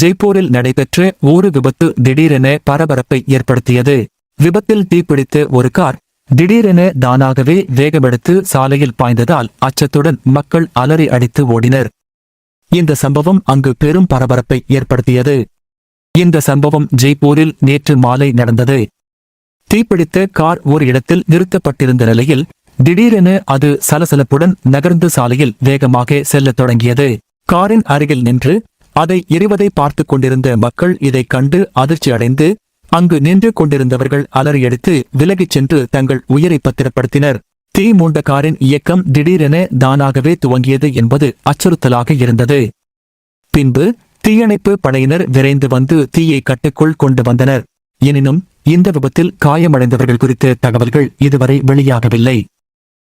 ஜெய்ப்பூரில் நடைபெற்ற ஒரு விபத்து திடீரென பரபரப்பை ஏற்படுத்தியது. விபத்தில் தீப்பிடித்த ஒரு கார் திடீரென தானாகவே வேகமெடுத்து சாலையில் பாய்ந்ததால் அச்சத்துடன் மக்கள் அலறி அடித்து ஓடினர். இந்த சம்பவம் அங்கு பெரும் பரபரப்பை ஏற்படுத்தியது. இந்த சம்பவம் ஜெய்ப்பூரில் நேற்று மாலை நடந்தது. தீப்பிடித்த கார் ஒரு இடத்தில் நிறுத்தப்பட்டிருந்த நிலையில் திடீரென அது சலசலப்புடன் நகர்ந்து சாலையில் வேகமாக செல்லத் தொடங்கியது. காரின் அருகில் நின்று அதை எரிவதை பார்த்துக் கொண்டிருந்த மக்கள் இதைக் கண்டு அதிர்ச்சி அடைந்து அங்கு நின்று கொண்டிருந்தவர்கள் அலறியடித்து விலகிச் சென்று தங்கள் உயிரை பத்திரப்படுத்தினர். தீ மூண்ட காரின் இயக்கம் திடீரென தானாகவே துவங்கியது என்பது அச்சுறுத்தலாக இருந்தது. பின்பு தீயணைப்பு படையினர் விரைந்து வந்து தீயை கட்டுக்குள் கொண்டு வந்தனர். எனினும் இந்த விபத்தில் காயமடைந்தவர்கள் குறித்த தகவல்கள் இதுவரை வெளியாகவில்லை.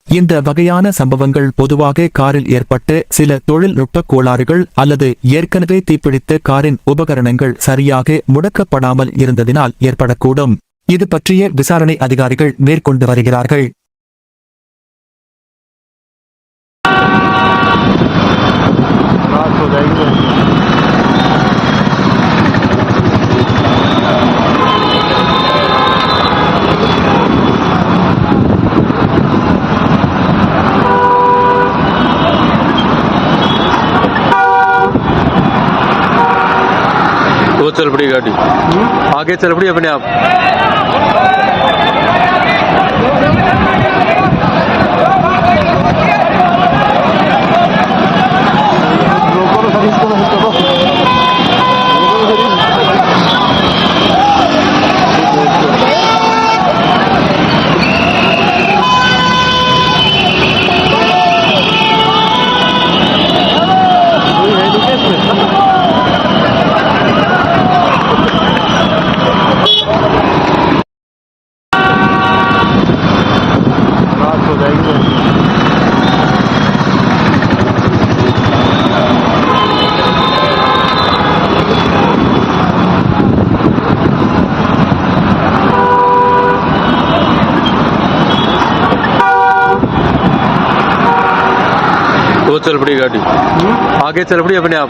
இந்த வகையான சம்பவங்கள் பொதுவாக காரில் ஏற்பட்ட சில தொழில்நுட்ப கோளாறுகள் அல்லது ஏற்கனவே தீப்பிடித்த காரின் உபகரணங்கள் சரியாக முடக்கப்படாமல் இருந்ததினால் ஏற்படக்கூடும். இது பற்றிய விசாரணை அதிகாரிகள் மேற்கொண்டு வருகிறார்கள். चल पड़ी गाड़ी। आगे चल पड़ी अपने आप। वो चल पड़ी गाड़ी। आगे चल पड़ी अपने आप।